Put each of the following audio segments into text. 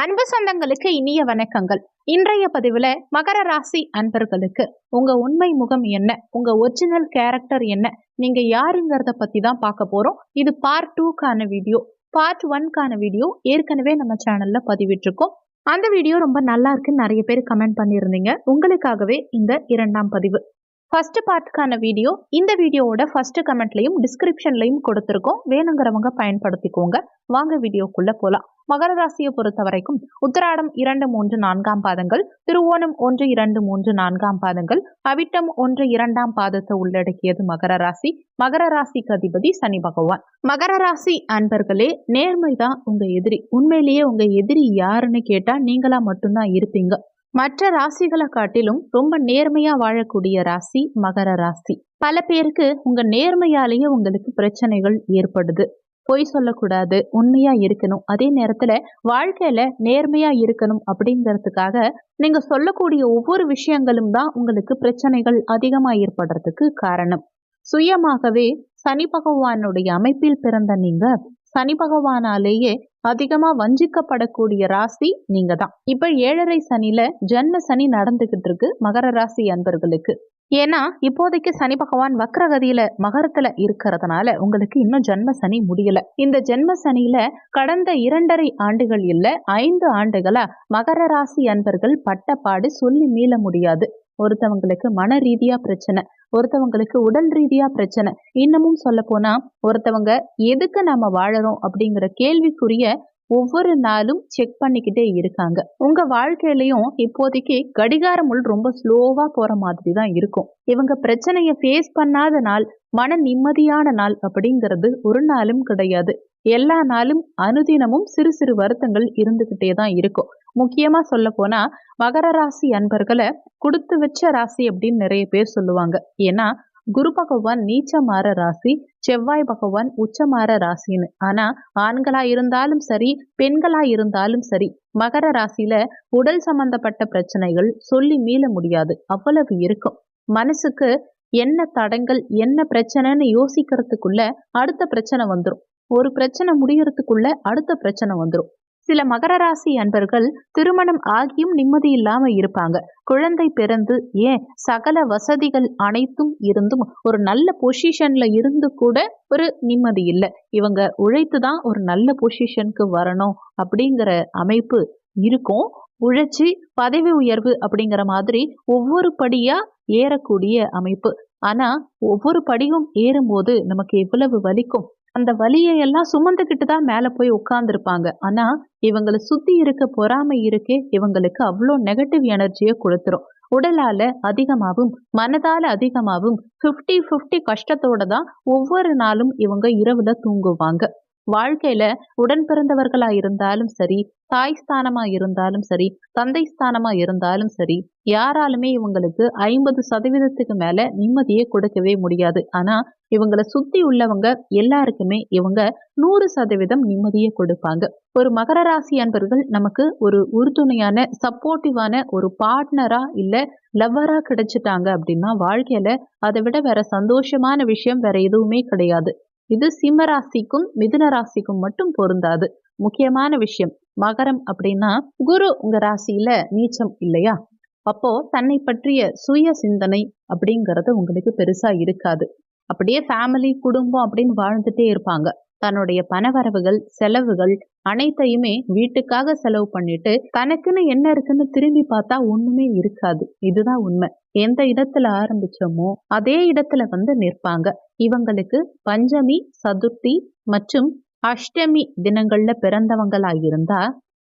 அன்பு சொந்தங்களுக்கு இனிய வணக்கங்கள். இன்றைய பதிவுல மகர ராசி அன்பர்களுக்கு உங்க உண்மை முகம் என்ன? உங்க ஒரிஜினல் கேரக்டர் என்ன? நீங்க யாருங்கிறத பத்தி தான் பார்க்க போறோம். இது பார்ட் டூக்கான வீடியோ பார்ட் ஒன்கான வீடியோ ஏற்கனவே நம்ம சேனல்ல பதிவிட்டிருக்கோம். அந்த வீடியோ ரொம்ப நல்லா இருக்குன்னு நிறைய பேர் கமெண்ட் பண்ணியிருந்தீங்க. உங்களுக்காகவே இந்த இரண்டாம் பதிவு. ஃபஸ்ட்டு பார்ட்டுக்கான வீடியோ இந்த வீடியோவோட ஃபஸ்ட்டு கமெண்ட்லையும் டிஸ்கிரிப்ஷன்லையும் கொடுத்துருக்கோம். வேணுங்கிறவங்க பயன்படுத்திக்கோங்க. வாங்க வீடியோக்குள்ளே போகலாம் மகர ராசியை பொறுத்த வரைக்கும் இரண்டு மூன்று நான்காம் பாதங்கள் திருவோணம் ஒன்று இரண்டு மூன்று நான்காம் பாதங்கள் அவிட்டம் ஒன்று இரண்டாம் பாதத்தை உள்ளடக்கியது மகர ராசி. மகர ராசிக்கு அதிபதி சனி பகவான். மகர ராசி அன்பர்களே நேர்மைதான் உங்க எதிரி. உண்மையிலேயே உங்க எதிரி யாருன்னு கேட்டா நீங்களா மட்டும்தான் இருப்பீங்க. மற்ற ராசிகளை காட்டிலும் ரொம்ப நேர்மையா வாழக்கூடிய ராசி மகர ராசி. பல பேருக்கு உங்க நேர்மையாலேயே உங்களுக்கு பிரச்சனைகள் ஏற்படுது. பொய் சொல்லக்கூடாது உண்மையா இருக்கணும். அதே நேரத்துல வாழ்க்கையில நேர்மையா இருக்கணும் அப்படிங்கிறதுக்காக நீங்க சொல்லக்கூடிய ஒவ்வொரு விஷயங்களும் தான் உங்களுக்கு பிரச்சனைகள் அதிகமா ஏற்படுறதுக்கு காரணம். சுயமாகவே சனி பகவானுடைய அமைப்பில் பிறந்த நீங்க சனி பகவானாலேயே அதிகமா வஞ்சிக்கப்படக்கூடிய ராசி நீங்க தான் இப்ப ஏழரை சனில ஜென்ம சனி நடந்துகிட்டு இருக்கு மகர ராசி அன்பர்களுக்கு. ஏன்னா இப்போதைக்கு சனி பகவான் வக்ரகதியில மகரத்துல இருக்கிறதுனால உங்களுக்கு இன்னும் ஜென்ம சனி முடியல. இந்த ஜென்ம சனியில கடந்த இரண்டரை ஆண்டுகள் இல்ல ஐந்து ஆண்டுகளா மகர ராசி அன்பர்கள் பட்டப்பாடு சொல்லி மீள முடியாது. ஒருத்தவங்களுக்கு மன ரீதியா பிரச்சனை ஒருத்தவங்களுக்கு உடல் ரீதியா பிரச்சனை. இன்னமும் சொல்ல போனா ஒருத்தவங்க எதுக்கு நாம வாழறோம் அப்படிங்கிற கேள்விக்குரிய ஒவ்வொரு நாளும் செக் பண்ணிக்கிட்டே இருக்காங்க. உங்க வாழ்க்கையிலையும் இப்போதைக்கு கடிகார முள் ரொம்ப ஸ்லோவா போற மாதிரி தான் இருக்கும். இவங்க பிரச்சனைய ஃபேஸ் பண்ணாத நாள் மன நிம்மதியான நாள் அப்படிங்கிறது ஒரு நாளும் கிடையாது. எல்லா நாளும் அனுதினமும் சிறு சிறு வருத்தங்கள் இருந்துகிட்டே தான் இருக்கும். முக்கியமா சொல்ல போனா மகர ராசி அன்பர்களை கொடுத்து வச்ச ராசி அப்படின்னு நிறைய பேர் சொல்லுவாங்க. ஏன்னா குரு பகவான் நீச்சமாற ராசி செவ்வாய் பகவான் உச்சமாற ராசின்னு. ஆனா ஆண்களா இருந்தாலும் சரி பெண்களா இருந்தாலும் சரி மகர ராசியில உடல் சம்பந்தப்பட்ட பிரச்சனைகள் சொல்லி மீள முடியாது. அவ்வளவு இருக்கும். மனசுக்கு என்ன தடங்கள் என்ன பிரச்சனைன்னு யோசிக்கிறதுக்குள்ள அடுத்த பிரச்சனை வந்துடும் ஒரு பிரச்சனை முடியறதுக்குள்ள அடுத்த பிரச்சனை வந்துடும் சில மகர ராசி அன்பர்கள் திருமணம் ஆகியும் நிம்மதி இல்லாம இருப்பாங்க. குழந்தை பிறந்து ஏன் சகல வசதிகள் அனைத்தும் இருந்தும் ஒரு நல்ல பொசிஷன்ல இருந்து கூட ஒரு நிம்மதி இல்லை. இவங்க உழைத்து தான் ஒரு நல்ல பொசிஷனுக்கு வரணும் அப்படிங்கிற அமைப்பு இருக்கும். உழைச்சி பதவி உயர்வு அப்படிங்கிற மாதிரி ஒவ்வொரு படியா ஏறக்கூடிய அமைப்பு. ஆனா ஒவ்வொரு படியும் ஏறும்போது நமக்கு எவ்வளவு வலிக்கும்? அந்த வலியை எல்லாம் சுமந்துக்கிட்டு தான் மேலே போய் உட்காந்துருப்பாங்க ஆனால் இவங்களை சுற்றி இருக்க பொறாமை இருக்கே இவங்களுக்கு அவ்வளோ நெகட்டிவ் எனர்ஜியை கொடுத்துரும். உடலால அதிகமாகவும் மனதால அதிகமாகவும் ஃபிஃப்டி ஃபிஃப்டி கஷ்டத்தோட தான் ஒவ்வொரு நாளும் இவங்க இரவுல தூங்குவாங்க. வாழ்க்கையில உடன் பிறந்தவர்களா இருந்தாலும் சரி தாய் ஸ்தானமா இருந்தாலும் சரி தந்தை ஸ்தானமா இருந்தாலும் சரி யாராலுமே இவங்களுக்கு ஐம்பது சதவீதத்துக்கு மேல நிம்மதியை கொடுக்கவே முடியாது. ஆனா இவங்களை சுத்தி உள்ளவங்க எல்லாருக்குமே இவங்க நூறு சதவீதம் நிம்மதியை கொடுப்பாங்க. ஒரு மகர ராசி அன்பர்கள் நமக்கு ஒரு உறுதுணையான சப்போர்ட்டிவான ஒரு பார்ட்னரா இல்ல லவ்வரா கிடைச்சிட்டாங்க அப்படின்னா வாழ்க்கையில அதை விட வேற சந்தோஷமான விஷயம் வேற எதுவுமே கிடையாது. இது சிம்ம ராசிக்கும் மிதுன ராசிக்கும் மட்டும் பொருந்தாது. முக்கியமான விஷயம் மகரம் அப்படின்னா குரு உங்க ராசியில நீச்சம் இல்லையா? அப்போ தன்னை பற்றிய சுய சிந்தனை அப்படிங்கிறது உங்களுக்கு பெருசா இருக்காது. அப்படியே ஃபேமிலி குடும்பம் அப்படின்னு வாழ்ந்துட்டே இருப்பாங்க. தன்னுடைய பணவரவுகள் செலவுகள் அனைத்தையுமே வீட்டுக்காக செலவு பண்ணிட்டு தனக்குன்னு என்ன இருக்குன்னு திரும்பி பார்த்தா ஒண்ணுமே இருக்காது. இதுதான் உண்மை. எந்த இடத்துல ஆரம்பிச்சோமோ அதே இடத்துல வந்து நிற்பாங்க. இவங்களுக்கு பஞ்சமி சதுர்த்தி மற்றும் அஷ்டமி தினங்கள்ல பிறந்தவங்களா இருந்தா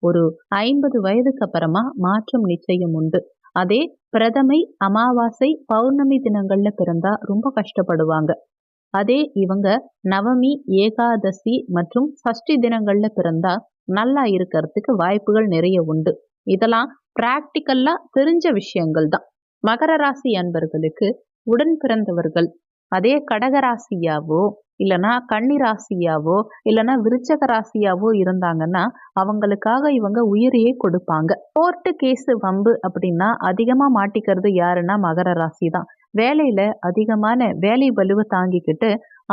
ஒரு ஐம்பது வயதுக்கு அப்புறமா மாற்றம் நிச்சயம் உண்டு. அதே பிரதமை அமாவாசை பௌர்ணமி தினங்கள்ல பிறந்தா ரொம்ப கஷ்டப்படுவாங்க. அதே இவங்க நவமி ஏகாதசி மற்றும் சஷ்டி தினங்கள்ல பிறந்தா நல்லா இருக்கிறதுக்கு வாய்ப்புகள் நிறைய உண்டு. இதெல்லாம் பிராக்டிக்கல்லா தெரிஞ்ச விஷயங்கள் தான். மகர ராசி அன்பர்களுக்கு உடன் பிறந்தவர்கள். அதே கடகராசியாவோ இல்லைன்னா கன்னி ராசியாவோ இல்லைன்னா விருச்சக ராசியாவோ இருந்தாங்கன்னா அவங்களுக்காக இவங்க உயிரையே கொடுப்பாங்க. கோர்ட்டு கேஸு வம்பு அப்படின்னா அதிகமாக மாட்டிக்கிறது யாருன்னா மகர ராசி தான் வேலையில் அதிகமான வேலை வலுவை தாங்கிக்கிட்டு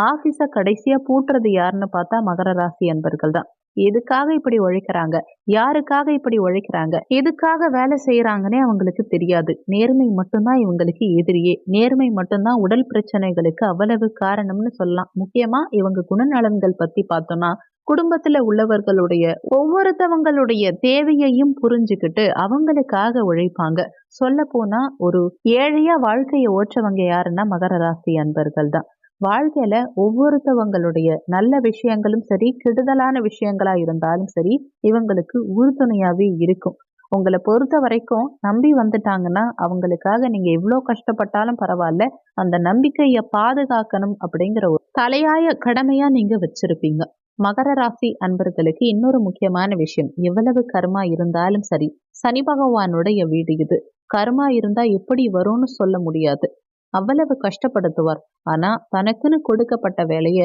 ஆஃபீஸை கடைசியாக பூட்டுறது யாருன்னு பார்த்தா மகர ராசி அன்பர்கள் தான் எதுக்காக இப்படி உழைக்கிறாங்க? யாருக்காக இப்படி உழைக்கிறாங்க? எதுக்காக வேலை செய்யறாங்கன்னே அவங்களுக்கு தெரியாது. நேர்மை மட்டும்தான் இவங்களுக்கு எதிரியே. நேர்மை மட்டும்தான் உடல் பிரச்சனைகளுக்கு அவ்வளவு காரணம்னு சொல்லலாம். முக்கியமா இவங்க குணநலன்கள் பத்தி பார்த்தோம்னா குடும்பத்துல உள்ளவர்களுடைய ஒவ்வொருத்தவங்களுடைய தேவையையும் புரிஞ்சுக்கிட்டு அவங்களுக்காக உழைப்பாங்க. சொல்ல போனா ஒரு ஏழையா வாழ்க்கையை ஓற்றவங்க யாருன்னா மகர ராசி அன்பர்கள் தான் வாழ்க்கையில ஒவ்வொருத்தவங்களுடைய நல்ல விஷயங்களும் சரி கெடுதலான விஷயங்களா இருந்தாலும் சரி இவங்களுக்கு உறுதுணையாவே இருக்கும். உங்களை பொறுத்த வரைக்கும் நம்பி வந்துட்டாங்கன்னா அவங்களுக்காக நீங்க எவ்வளோ கஷ்டப்பட்டாலும் பரவாயில்ல அந்த நம்பிக்கையை பாதுகாக்கணும் அப்படிங்கிற ஒரு தலையாய கடமையா நீங்க வச்சிருப்பீங்க. மகர ராசி அன்பர்களுக்கு இன்னொரு முக்கியமான விஷயம் எவ்வளவு கர்மா இருந்தாலும் சரி சனி பகவானுடைய வீடு இது. கர்மா இருந்தா எப்படி வரும்னு சொல்ல முடியாது. அவ்வளவு கஷ்டப்படுத்துவார். ஆனா தனக்குன்னு கொடுக்கப்பட்ட வேலைய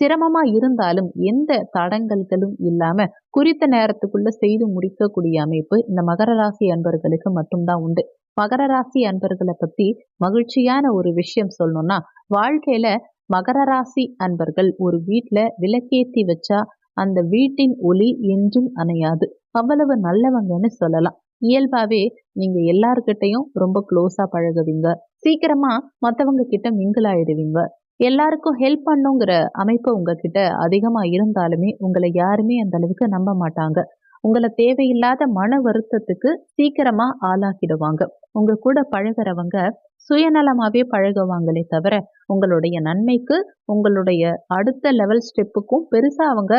சிரமமா இருந்தாலும் எந்த தடங்கல்களும் இல்லாம குறித்த நேரத்துக்குள்ள செய்து முடிக்கக்கூடிய அமைப்பு இந்த மகர ராசி அன்பர்களுக்கு மட்டும்தான் உண்டு. மகர ராசி அன்பர்களை பத்தி மகிழ்ச்சியான ஒரு விஷயம் சொல்லணும்னா வாழ்க்கையில மகர ராசி அன்பர்கள் ஒரு வீட்டுல விளக்கேத்தி வச்சா அந்த வீட்டின் ஒளி என்றும் அணையாது. அவ்வளவு நல்லவங்கன்னு சொல்லலாம். இயல்பாவே நீங்க எல்லாருக்கிட்டையும் ரொம்ப க்ளோஸா பழகுவீங்க. சீக்கிரமா மத்தவங்க கிட்ட மிங்கிள் ஆயிடுவீங்க. எல்லாருக்கும் ஹெல்ப் பண்ணுங்கிற அமைப்பு உங்ககிட்ட அதிகமா இருந்தாலுமே உங்களை யாருமே அந்த அளவுக்கு நம்ப மாட்டாங்க. உங்களை தேவையில்லாத மன வருத்தத்துக்கு சீக்கிரமா ஆளாக்கிடுவாங்க. உங்க கூட பழகிறவங்க சுயநலமாவே பழகுவாங்களே தவிர உங்களுடைய நன்மைக்கு உங்களுடைய அடுத்த லெவல் ஸ்டெப்புக்கும் பெருசா அவங்க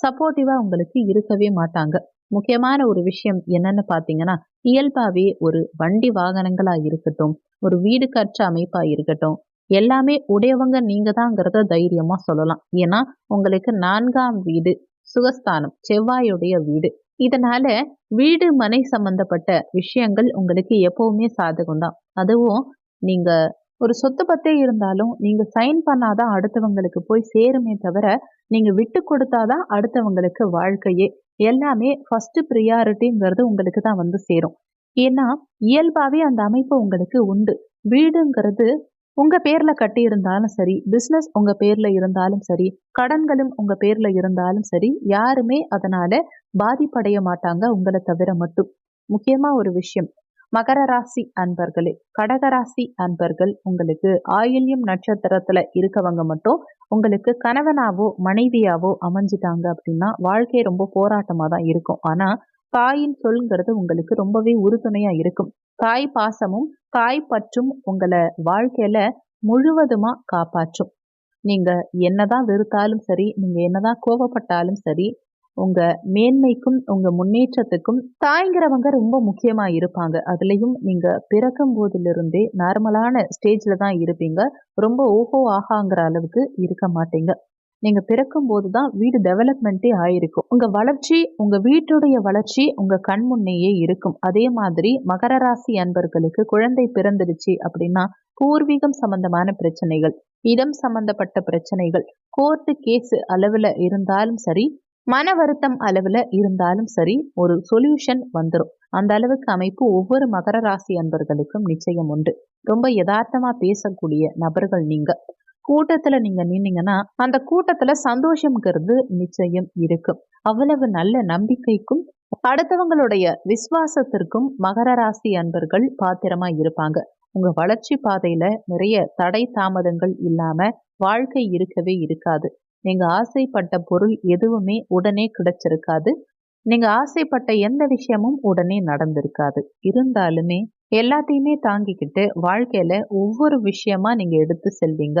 சப்போர்ட்டிவா உங்களுக்கு இருக்கவே மாட்டாங்க. முக்கியமான ஒரு விஷயம் என்னன்னு பாத்தீங்கன்னா இயல்பாவே ஒரு வண்டி வாகனங்களா இருக்கட்டும் ஒரு வீடு கற்ற அமைப்பா இருக்கட்டும் எல்லாமே உடையவங்க நீங்க தாங்கிறத தைரியமா சொல்லலாம். ஏன்னா உங்களுக்கு நான்காம் வீடு சுகஸ்தானம் செவ்வாயுடைய வீடு. இதனால வீடு மனை சம்பந்தப்பட்ட விஷயங்கள் உங்களுக்கு எப்பவுமே சாதகம் தான். அதுவும் நீங்க ஒரு சொத்து பத்தே இருந்தாலும் நீங்க சைன் பண்ணாதான் அடுத்தவங்களுக்கு போய் சேருமே தவிர நீங்க விட்டு கொடுத்தாதான் அடுத்தவங்களுக்கு வாழ்க்கையே எல்லாமே ஃபர்ஸ்ட் ப்ரியாரிட்டிங்கிறது உங்களுக்கு தான் வந்து சேரும். ஏன்னா இயல்பாகவே அந்த அமைப்பு உங்களுக்கு உண்டு. வீடுங்கிறது உங்கள் பேரில் கட்டி இருந்தாலும் சரி பிஸ்னஸ் உங்கள் பேரில் இருந்தாலும் சரி கடன்களும் உங்கள் பேரில் இருந்தாலும் சரி யாருமே அதனால் பாதிப்படைய மாட்டாங்க உங்களை தவிர மட்டும். முக்கியமாக ஒரு விஷயம் மகர ராசி அன்பர்களே கடகராசி அன்பர்கள் உங்களுக்கு ஆயில்யம் நட்சத்திரத்துல இருக்கவங்க மட்டும் உங்களுக்கு கணவனாவோ மனைவியாவோ அமைஞ்சிட்டாங்க அப்படின்னா வாழ்க்கை ரொம்ப போராட்டமா தான் இருக்கும். ஆனா தாயின் சொல்ங்கிறது உங்களுக்கு ரொம்பவே உறுதுணையா இருக்கும். தாய் பாசமும் தாய் பற்றும் உங்களை வாழ்க்கையில முழுவதுமா காப்பாற்றும். நீங்க என்னதான் வெறுத்தாலும் சரி நீங்க என்னதான் கோபப்பட்டாலும் சரி உங்க மேன்மைக்கும் உங்க முன்னேற்றத்துக்கும் தாய்ங்கிறவங்க ரொம்ப முக்கியமா இருப்பாங்க. அதுலயும் நீங்க பிறக்கும் போதிலிருந்தே நார்மலான ஸ்டேஜ்ல தான் இருப்பீங்க. ரொம்ப ஓஹோ ஆகாங்கிற அளவுக்கு இருக்க மாட்டீங்க. நீங்க பிறக்கும் போதுதான் வீடு டெவலப்மெண்ட்டே ஆயிருக்கும். உங்க வளர்ச்சி உங்க வீட்டுடைய வளர்ச்சி உங்க கண் முன்னையே இருக்கும். அதே மாதிரி மகர ராசி அன்பர்களுக்கு குழந்தை பிறந்துடுச்சு அப்படின்னா பூர்வீகம் சம்பந்தமான பிரச்சனைகள் இடம் சம்பந்தப்பட்ட பிரச்சனைகள் கோர்ட்டு கேஸ் அளவுல இருந்தாலும் சரி மன வருத்தம் அளவில் இருந்தாலும் சரி ஒரு சொல்யூஷன் வந்துடும் அந்த அளவுக்கு அமைப்பு ஒவ்வொரு மகர ராசி அன்பர்களுக்கும் நிச்சயம் உண்டு. ரொம்ப யதார்த்தமா பேசக்கூடிய நபர்கள் நீங்க. கூட்டத்துல நீங்க நின்னீங்கன்னா அந்த கூட்டத்துல சந்தோஷம்ங்கிறது நிச்சயம் இருக்கும். அவ்வளவு நல்ல நம்பிக்கைக்கும் அடுத்தவங்களுடைய விசுவாசத்திற்கும் மகர ராசி அன்பர்கள் பாத்திரமா இருப்பாங்க. உங்க வளர்ச்சி பாதையில நிறைய தடை தாமதங்கள் இல்லாம வாழ்க்கை இருக்கவே இருக்காது. நீங்க ஆசைப்பட்ட பொருள் எதுவுமே உடனே கிடைச்சிருக்காது. நீங்க ஆசைப்பட்ட எந்த விஷயமும் உடனே நடந்திருக்காது. இருந்தாலுமே எல்லாத்தையுமே தாங்கிக்கிட்டு வாழ்க்கையில ஒவ்வொரு விஷயமா நீங்க எடுத்து செல்வீங்க.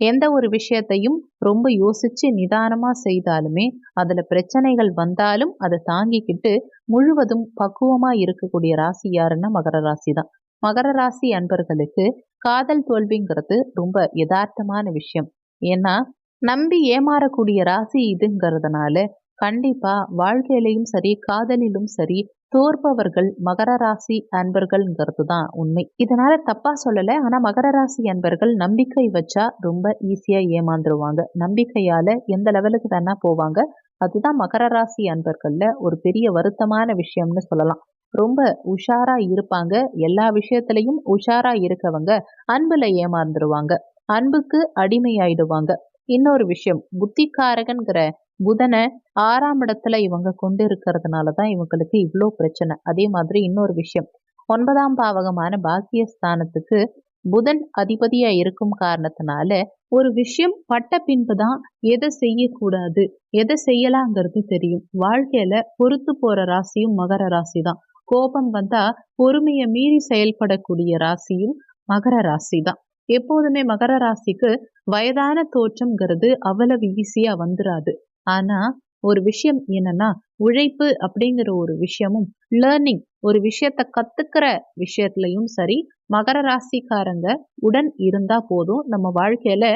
எந்த ஒரு விஷயத்தையும் ரொம்ப யோசிச்சு நிதானமா செய்தாலுமே அதுல பிரச்சனைகள் வந்தாலும் அதை தாங்கிக்கிட்டு முழுவதும் பக்குவமா இருக்கக்கூடிய ராசி யாருன்னா மகர ராசி தான். மகர ராசி அன்பர்களுக்கு காதல் தோல்விங்கிறது ரொம்ப யதார்த்தமான விஷயம். ஏன்னா நம்பி ஏமாறக்கூடிய ராசி இதுங்கிறதுனால கண்டிப்பா வாழ்க்கையிலையும் சரி காதலிலும் சரி தோற்பவர்கள் மகர ராசி அன்பர்கள்ங்கிறது தான் உண்மை. இதனால தப்பா சொல்லலை ஆனா மகர ராசி அன்பர்கள் நம்பிக்கை வச்சா ரொம்ப ஈஸியா ஏமாந்துருவாங்க. நம்பிக்கையால எந்த லெவலுக்கு தானே போவாங்க. அதுதான் மகர ராசி அன்பர்கள்ல ஒரு பெரிய வருத்தமான விஷயம்னு சொல்லலாம். ரொம்ப உஷாரா இருப்பாங்க. எல்லா விஷயத்திலையும் உஷாரா இருக்கவங்க அன்புல ஏமாந்துருவாங்க. அன்புக்கு அடிமையாயிடுவாங்க. இன்னொரு விஷயம் புத்திக்காரகன்கிற புதனை ஆறாம் இடத்துல இவங்க கொண்டு இருக்கிறதுனால தான் இவங்களுக்கு இவ்வளோ பிரச்சனை. அதே மாதிரி இன்னொரு விஷயம் ஒன்பதாம் பாவகமான பாக்கியஸ்தானத்துக்கு புதன் அதிபதியா இருக்கும் காரணத்தினால ஒரு விஷயம் பட்ட பின்பு தான் எதை செய்யக்கூடாது எதை செய்யலாங்கிறது தெரியும். வாழ்க்கையில பொறுத்து போற ராசியும் மகர ராசி தான் கோபம் வந்தா பொறுமையை மீறி செயல்படக்கூடிய ராசியும் மகர ராசி தான் எப்போதுமே மகர ராசிக்கு வயதான தோற்றம்ங்கிறது அவ்வளவு ஈஸியா வந்துராது. ஆனா ஒரு விஷயம் என்னன்னா உழைப்பு அப்படிங்கிற ஒரு விஷயமும் லேர்னிங் ஒரு விஷயத்த கத்துக்கிற விஷயத்துலயும் சரி மகர ராசிக்காரங்க உடன் இருந்தா போதும் நம்ம வாழ்க்கையில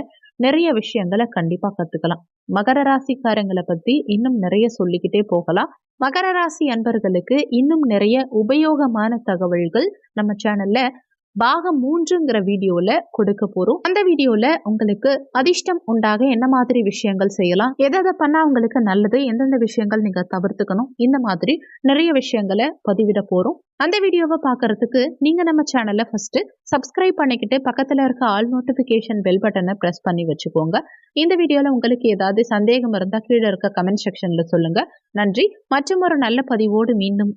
நிறைய விஷயங்களை கண்டிப்பா கத்துக்கலாம். மகர ராசிக்காரங்களை பத்தி இன்னும் நிறைய சொல்லிக்கிட்டே போகலாம். மகர ராசி அன்பர்களுக்கு இன்னும் நிறைய உபயோகமான தகவல்கள் நம்ம சேனல்ல பாகம் மூன்றுங்கிற வீடியோல கொடுக்க போறோம். அந்த வீடியோல உங்களுக்கு அதிர்ஷ்டம் உண்டாக என்ன மாதிரி விஷயங்கள் செய்யலாம் எதை எதை பண்ணா உங்களுக்கு நல்லது எந்தெந்த விஷயங்கள் நீங்க தவிர்த்துக்கணும் இந்த மாதிரி நிறைய விஷயங்களை பதிவிட போறோம். அந்த வீடியோவை பார்க்கறதுக்கு நீங்க நம்ம சேனலை ஃபர்ஸ்ட் சப்ஸ்கிரைப் பண்ணிக்கிட்டு பக்கத்துல இருக்க ஆல் நோட்டிபிகேஷன் பெல் பட்டனை பிரஸ் பண்ணி வச்சுக்கோங்க. இந்த வீடியோல உங்களுக்கு ஏதாவது சந்தேகம் இருந்தா கீழே இருக்க கமெண்ட் செக்ஷன்ல சொல்லுங்க. நன்றி. மற்றும் ஒரு நல்ல பதிவோடு மீண்டும்